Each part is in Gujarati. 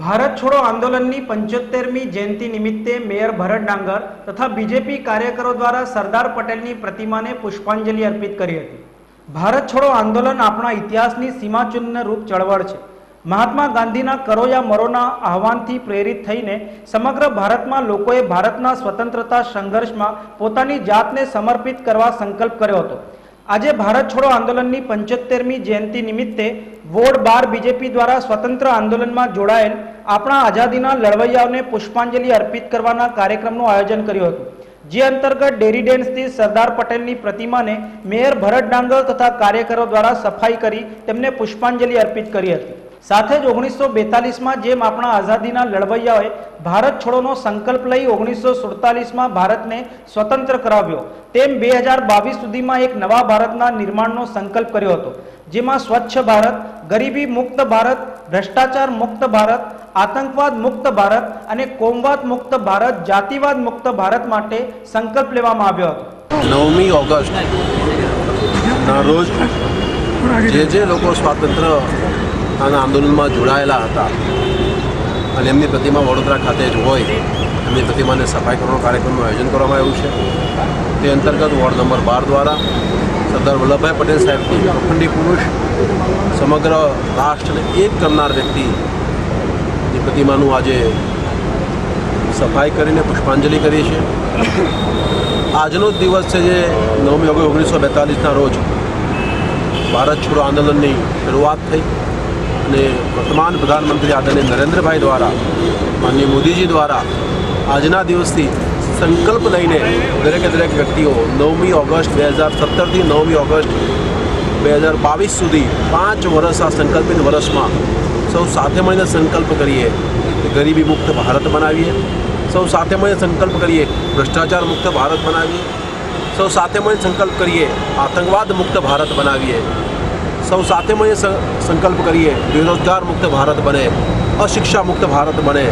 ભારત છોડો આંદોલનની પંચોતેરમી જયંતિ નિમિત્તે મેયર ભરત ડાંગર તથા બીજેપી કાર્યકરો દ્વારા સરદાર પટેલની પ્રતિમાને પુષ્પાંજલિ અર્પિત કરી હતી. ભારત છોડો આંદોલન આપણા ઇતિહાસની સીમાચિહ્ન રૂપ ચળવળ છે. મહાત્મા ગાંધીના કરો યા મરોના આહવાનથી પ્રેરિત થઈને સમગ્ર ભારતમાં લોકોએ ભારતના સ્વતંત્રતા સંઘર્ષમાં પોતાની જાતને સમર્પિત કરવા સંકલ્પ કર્યો હતો. આજે ભારત છોડો આંદોલનની પંચોતેરમી જયંતિ નિમિત્તે વોર્ડ બાર બીજેપી દ્વારા સ્વતંત્ર આંદોલનમાં જોડાયેલ આપણા આઝાદીના લડવૈયાઓને પુષ્પાંજલિ અર્પિત કરવાના કાર્યક્રમનું આયોજન કર્યું હતું. જે અંતર્ગત ડેરી ડેન્સથી સરદાર પટેલની પ્રતિમાને મેયર ભરત ડાંગર તથા કાર્યકરો દ્વારા સફાઈ કરી તેમને પુષ્પાંજલિ અર્પિત કરી હતી. સાથે જ ઓગણીસો બેતાલીસમાં જેમ આપણા આઝાદીના લડવૈયાઓએ ભારત છોડોનો સંકલ્પ લઈ ઓગણીસો સુડતાલીસમાં ભારતને સ્વતંત્ર કરાવ્યો, તેમ બે સુધીમાં એક નવા ભારતના નિર્માણનો સંકલ્પ કર્યો હતો, જેમાં સ્વચ્છ ભારત, ગરીબી મુક્ત ભારત, ભ્રષ્ટાચાર મુક્ત ભારત, આતંકવાદ મુક્ત ભારત અને કોમવાદ મુક્ત ભારત, જાતિવાદ મુક્ત ભારત માટે સંકલ્પ લેવામાં આવ્યો હતો. નવમી ઓગસ્ટના રોજ જે જે લોકો સ્વાતંત્ર્ય આના આંદોલનમાં જોડાયેલા હતા. અને એમની પ્રતિમા વડોદરા ખાતે જ હોય. એમની પ્રતિમાને સફાઈ કરવાનો કાર્યક્રમનું આયોજન કરવામાં આવ્યું છે. તે અંતર્ગત વોર્ડ નંબર બાર દ્વારા સરદાર વલ્લભભાઈ પટેલ સાહેબની અખંડી પુરુષ, સમગ્ર રાષ્ટ્રને એક કરનાર વ્યક્તિની પ્રતિમાનું આજે સફાઈ કરીને પુષ્પાંજલિ કરી છે આજનો જ દિવસ છે જે નવમી ઓગણીસો બેતાલીસના રોજ ભારત છોડો આંદોલનની શરૂઆત થઈ. અને વર્તમાન પ્રધાનમંત્રી આદરણીય નરેન્દ્રભાઈ દ્વારા માનનીય મોદીજી દ્વારા આજના દિવસથી સંકલ્પ લઈને દરેકે દરેક વ્યક્તિઓ નવમી ઓગસ્ટ બે હજાર સત્તરથી નવમી ઓગસ્ટ બે હજાર બાવીસ સુધી પાંચ વર્ષ આ સંકલ્પિત વર્ષમાં સૌ સાથે મળીને સંકલ્પ કરીએ ગરીબી મુક્ત ભારત બનાવીએ સૌ સાથે મળીને સંકલ્પ કરીએ ભ્રષ્ટાચાર મુક્ત ભારત બનાવીએ સૌ સાથે મળીને સંકલ્પ કરીએ આતંકવાદ મુક્ત ભારત બનાવીએ સૌ સાથે મળીને સંકલ્પ કરીએ. બેરોજગાર મુક્ત ભારત બને, અશિક્ષા મુક્ત ભારત બને,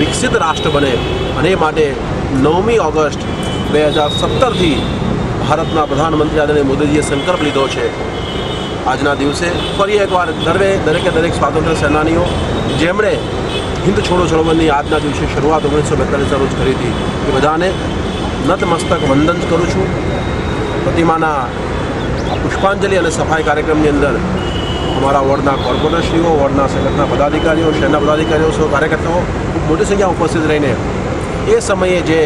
વિકસિત રાષ્ટ્ર બને. અને એ માટે નવમી ઓગસ્ટ બે હજાર સત્તરથી ભારતના પ્રધાનમંત્રી આદરણીય મોદીજીએ સંકલ્પ લીધો છે. આજના દિવસે ફરી એકવાર દરેકે દરેકે દરેક સ્વાતંત્ર્ય સેનાનીઓ, જેમણે હિન્દ છોડો છોડવાની આજના દિવસે શરૂઆત ઓગણીસો બેતાલીસના રોજ કરી હતી, એ બધાને નતમસ્તક વંદન કરું છું. પ્રતિમાના આ પુષ્પાંજલિ અને સફાઈ કાર્યક્રમની અંદર અમારા વોર્ડના કોર્પોરેટરશ્રીઓ, વોર્ડના સંગઠનના પદાધિકારીઓ, શહેરના પદાધિકારીઓ સૌ કાર્યકર્તાઓ ખૂબ મોટી સંખ્યામાં ઉપસ્થિત રહીને એ સમયે જે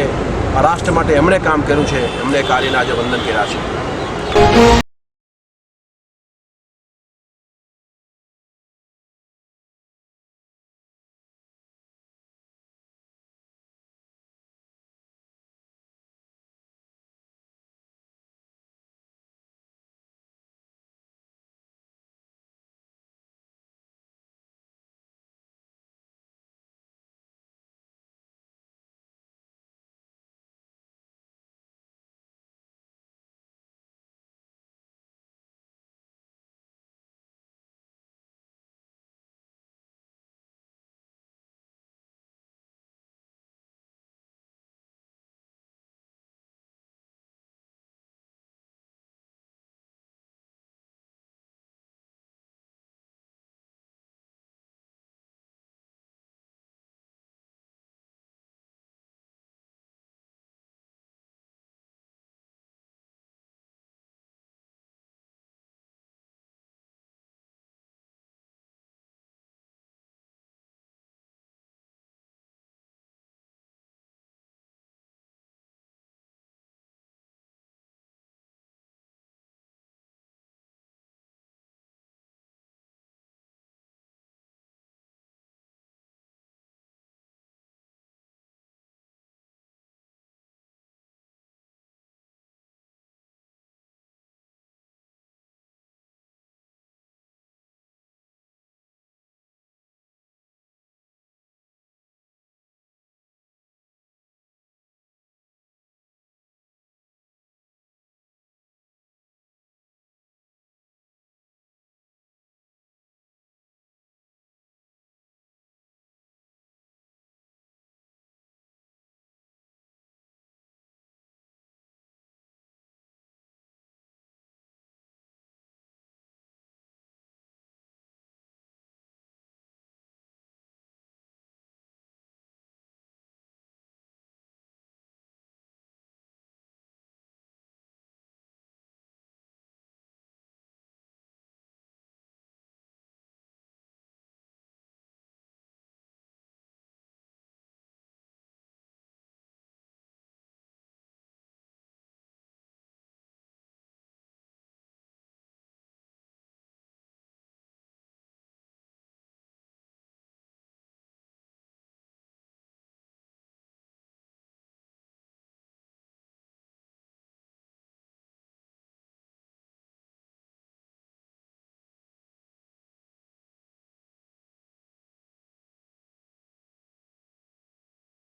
રાષ્ટ્ર માટે એમણે કામ કર્યું છે, એમણે કાર્યને આજે વંદન કર્યા છે.